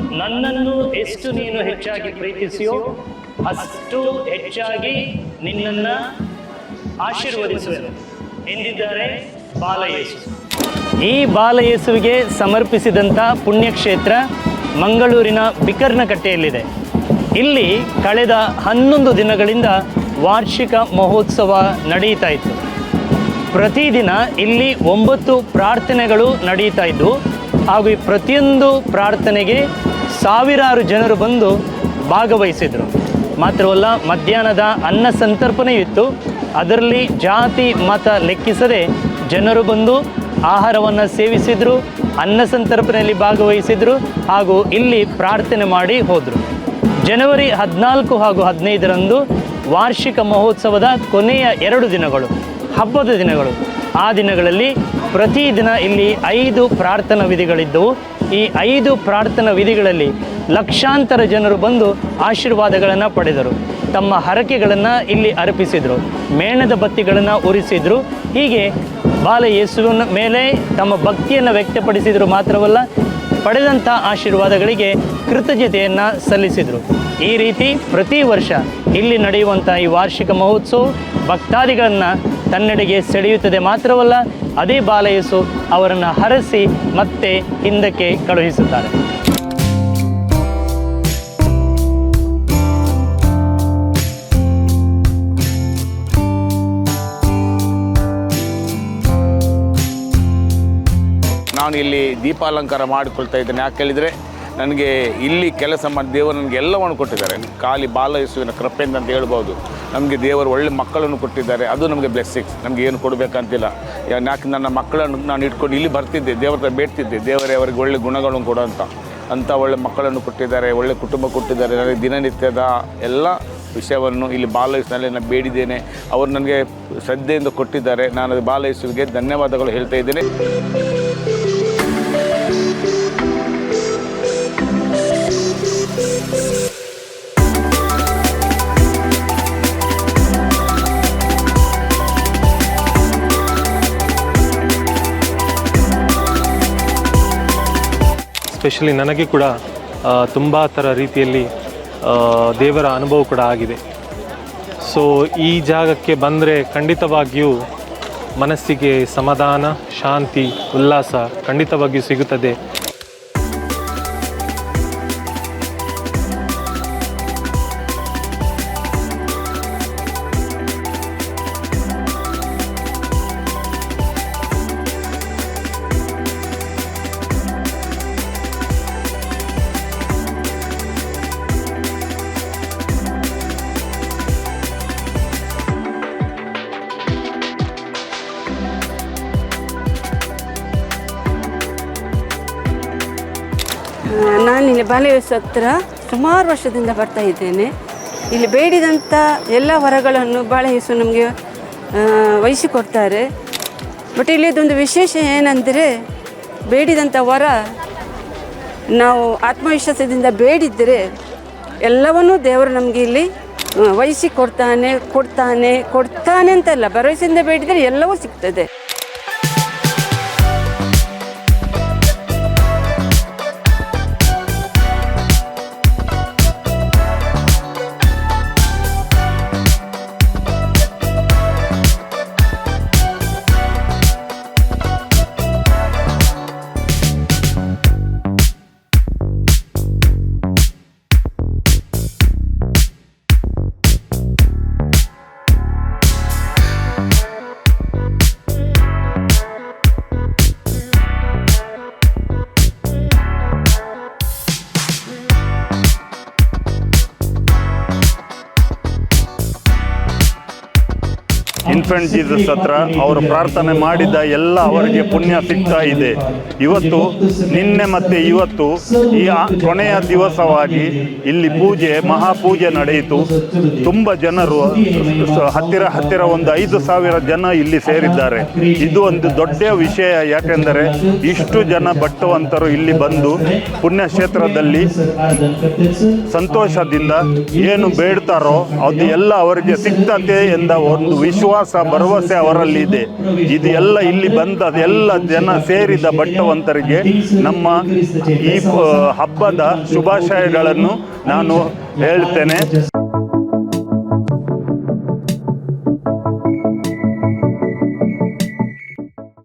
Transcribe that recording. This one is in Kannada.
ನನ್ನನ್ನು ಎಷ್ಟು ನೀನು ಹೆಚ್ಚಾಗಿ ಪ್ರೀತಿಸಿಯೋ ಅಷ್ಟು ಹೆಚ್ಚಾಗಿ ನಿನ್ನನ್ನ ಆಶೀರ್ವದಿಸುವೆ ಎಂದಿದ್ದಾರೆ ಬಾಲಯೇಸು. ಈ ಬಾಲಯೇಸುವಿಗೆ ಸಮರ್ಪಿಸಿದಂಥ ಪುಣ್ಯಕ್ಷೇತ್ರ ಮಂಗಳೂರಿನ ಬಿಕರ್ನಕಟ್ಟೆಯಲ್ಲಿದೆ. ಇಲ್ಲಿ ಕಳೆದ ಹನ್ನೊಂದು ದಿನಗಳಿಂದ ವಾರ್ಷಿಕ ಮಹೋತ್ಸವ ನಡೆಯುತ್ತಾ ಇತ್ತು. ಪ್ರತಿದಿನ ಇಲ್ಲಿ ಒಂಬತ್ತು ಪ್ರಾರ್ಥನೆಗಳು ನಡೆಯುತ್ತಾ ಇದ್ದು ಹಾಗೂ ಈ ಪ್ರತಿಯೊಂದು ಪ್ರಾರ್ಥನೆಗೆ ಸಾವಿರಾರು ಜನರು ಬಂದು ಭಾಗವಹಿಸಿದರು. ಮಾತ್ರವಲ್ಲ, ಮಧ್ಯಾಹ್ನದ ಅನ್ನ ಸಂತರ್ಪಣೆ ಇತ್ತು. ಅದರಲ್ಲಿ ಜಾತಿ, ಮತ ಲೆಕ್ಕಿಸದೆ ಜನರು ಬಂದು ಆಹಾರವನ್ನು ಸೇವಿಸಿದರು, ಅನ್ನ ಸಂತರ್ಪಣೆಯಲ್ಲಿ ಭಾಗವಹಿಸಿದರು ಹಾಗೂ ಇಲ್ಲಿ ಪ್ರಾರ್ಥನೆ ಮಾಡಿ ಹೋದರು. ಜನವರಿ ಹದಿನಾಲ್ಕು ಹಾಗೂ ಹದಿನೈದರಂದು ವಾರ್ಷಿಕ ಮಹೋತ್ಸವದ ಕೊನೆಯ ಎರಡು ದಿನಗಳು, ಹಬ್ಬದ ದಿನಗಳು. ಆ ದಿನಗಳಲ್ಲಿ ಪ್ರತಿದಿನ ಇಲ್ಲಿ ಐದು ಪ್ರಾರ್ಥನಾ ವಿಧಿಗಳಿದ್ದವು ಈ ಐದು ಪ್ರಾರ್ಥನಾ ವಿಧಿಗಳಲ್ಲಿ ಲಕ್ಷಾಂತರ ಜನರು ಬಂದು ಆಶೀರ್ವಾದಗಳನ್ನು ಪಡೆದರು. ತಮ್ಮ ಹರಕೆಗಳನ್ನು ಇಲ್ಲಿ ಅರ್ಪಿಸಿದರು, ಮೇಣದ ಬತ್ತಿಗಳನ್ನು ಉರಿಸಿದರು. ಹೀಗೆ ಬಾಲ ಯೇಸುವಿನ ಮೇಲೆ ತಮ್ಮ ಭಕ್ತಿಯನ್ನು ವ್ಯಕ್ತಪಡಿಸಿದರು ಮಾತ್ರವಲ್ಲ ಪಡೆದಂಥ ಆಶೀರ್ವಾದಗಳಿಗೆ ಕೃತಜ್ಞತೆಯನ್ನು ಸಲ್ಲಿಸಿದರು. ಈ ರೀತಿ ಪ್ರತಿ ವರ್ಷ ಇಲ್ಲಿ ನಡೆಯುವಂಥ ಈ ವಾರ್ಷಿಕ ಮಹೋತ್ಸವ ಭಕ್ತಾದಿಗಳನ್ನು ತನ್ನಡೆಗೆ ಸೆಳೆಯುತ್ತದೆ ಮಾತ್ರವಲ್ಲ ಅದೇ ಬಾಲಯೇಸು ಅವರನ್ನು ಹರಸಿ ಮತ್ತೆ ಹಿಂದಕ್ಕೆ ಕಳುಹಿಸುತ್ತಾರೆ. ನಾನು ಇಲ್ಲಿ ದೀಪಾಲಂಕಾರ ಮಾಡಿಕೊಳ್ತಾ ಇದ್ದೇನೆ. ಯಾಕೆ ಹೇಳಿದರೆ ನನಗೆ ಇಲ್ಲಿ ಕೆಲಸ ಮಾಡಿ ದೇವರು ನನಗೆ ಎಲ್ಲವನ್ನು ಕೊಟ್ಟಿದ್ದಾರೆ. ಖಾಲಿ ಬಾಲ ಯೇಸುವಿನ ಕೃಪೆಯಿಂದ ಅಂತ ಹೇಳ್ಬೋದು. ನಮಗೆ ದೇವರು ಒಳ್ಳೆ ಮಕ್ಕಳನ್ನು ಕೊಟ್ಟಿದ್ದಾರೆ. ಅದು ನಮಗೆ ಬ್ಲೆಸ್ಸಿಂಗ್ಸ್ ನಮಗೆ ಏನು ಕೊಡಬೇಕಂತಿಲ್ಲ. ಯಾಕೆ ನನ್ನ ಮಕ್ಕಳನ್ನು ನಾನು ಇಟ್ಕೊಂಡು ಇಲ್ಲಿ ಬರ್ತಿದ್ದೆ, ದೇವ್ರ ಬೇಡ್ತಿದ್ದೆ. ದೇವರೇ ಅವರಿಗೆ ಒಳ್ಳೆ ಗುಣಗಳನ್ನು ಕೊಡು ಅಂತ. ಅಂಥ ಒಳ್ಳೆ ಮಕ್ಕಳನ್ನು ಕೊಟ್ಟಿದ್ದಾರೆ, ಒಳ್ಳೆ ಕುಟುಂಬ ಕೊಟ್ಟಿದ್ದಾರೆ. ನನಗೆ ದಿನನಿತ್ಯದ ಎಲ್ಲ ವಿಷಯವನ್ನು ಇಲ್ಲಿ ಬಾಲಯಸ್ನಲ್ಲಿ ನಾನು ಬೇಡಿದ್ದೇನೆ. ಅವರು ನನಗೆ ಶ್ರದ್ಧೆಯಿಂದ ಕೊಟ್ಟಿದ್ದಾರೆ. ನಾನು ಅದು ಬಾಲಯಸ್ಸುವಿಗೆ ಧನ್ಯವಾದಗಳು ಹೇಳ್ತಾ ಇದ್ದೇನೆ. ಸ್ಪೆಷಲಿ ನನಗೆ ಕೂಡ ತುಂಬ ಥರ ರೀತಿಯಲ್ಲಿ ದೇವರ ಅನುಭವ ಕೂಡ ಆಗಿದೆ. ಸೊ ಈ ಜಾಗಕ್ಕೆ ಬಂದರೆ ಖಂಡಿತವಾಗಿಯೂ ಮನಸ್ಸಿಗೆ ಸಮಾಧಾನ, ಶಾಂತಿ, ಉಲ್ಲಾಸ ಖಂಡಿತವಾಗಿಯೂ ಸಿಗುತ್ತದೆ. ನಾನಿಲ್ಲಿ ಬಾಲೆಯಸ್ ಹತ್ರ ಸುಮಾರು ವರ್ಷದಿಂದ ಬರ್ತಾ ಇದ್ದೇನೆ. ಇಲ್ಲಿ ಬೇಡಿದಂಥ ಎಲ್ಲ ವರಗಳನ್ನು ಬಾಳೆಯಸು ನಮಗೆ ವಹಿಸಿಕೊಡ್ತಾರೆ ಬಟ್ ಇಲ್ಲಿ ಇದೊಂದು ವಿಶೇಷ ಏನಂದರೆ ಬೇಡಿದಂಥ ವರ ನಾವು ಆತ್ಮವಿಶ್ವಾಸದಿಂದ ಬೇಡಿದ್ದರೆ ಎಲ್ಲವನ್ನೂ ದೇವರು ನಮಗೆ ಇಲ್ಲಿ ವಹಿಸಿ ಕೊಡ್ತಾನೆ ಕೊಡ್ತಾನೆ ಕೊಡ್ತಾನೆ ಅಂತಲ್ಲ. ಭರವಸೆಯಿಂದ ಬೇಡಿದರೆ ಎಲ್ಲವೂ ಸಿಗ್ತದೆ. ಇನ್ಫೆಂಟ್ ಜೀಸಸ್ ಹತ್ರ ಅವರು ಪ್ರಾರ್ಥನೆ ಮಾಡಿದ ಎಲ್ಲ ಅವರಿಗೆ ಪುಣ್ಯ ಸಿಗ್ತಾ ಇದೆ. ಇವತ್ತು, ನಿನ್ನೆ ಮತ್ತೆ ಇವತ್ತು ಈ ಕೊನೆಯ ದಿವಸವಾಗಿ ಇಲ್ಲಿ ಪೂಜೆ, ಮಹಾಪೂಜೆ ನಡೆಯಿತು. ತುಂಬ ಜನರು ಹತ್ತಿರ ಹತ್ತಿರ ಒಂದು ಐದು ಸಾವಿರ ಜನ ಇಲ್ಲಿ ಸೇರಿದ್ದಾರೆ. ಇದು ಒಂದು ದೊಡ್ಡ ವಿಷಯ, ಯಾಕೆಂದರೆ ಇಷ್ಟು ಜನ ಭಟ್ಟವಂತರು ಇಲ್ಲಿ ಬಂದು ಪುಣ್ಯಕ್ಷೇತ್ರದಲ್ಲಿ ಸಂತೋಷದಿಂದ ಏನು ಬೇಡ್ತಾರೋ ಅದು ಎಲ್ಲ ಅವರಿಗೆ ಸಿಗ್ತದೆ ಎಂದ ಒಂದು ವಿಶ್ವಾಸ ವಿಶ್ವಾಸ ಭರವಸೆ ಅವರಲ್ಲಿ ಇದೆ. ಇದು ಎಲ್ಲ ಇಲ್ಲಿ ಬಂದ ಎಲ್ಲ ಜನ ಸೇರಿದ ಭಟ್ಟವಂತರಿಗೆ ನಮ್ಮ ಈ ಹಬ್ಬದ ಶುಭಾಶಯಗಳನ್ನು ನಾನು ಹೇಳ್ತೇನೆ.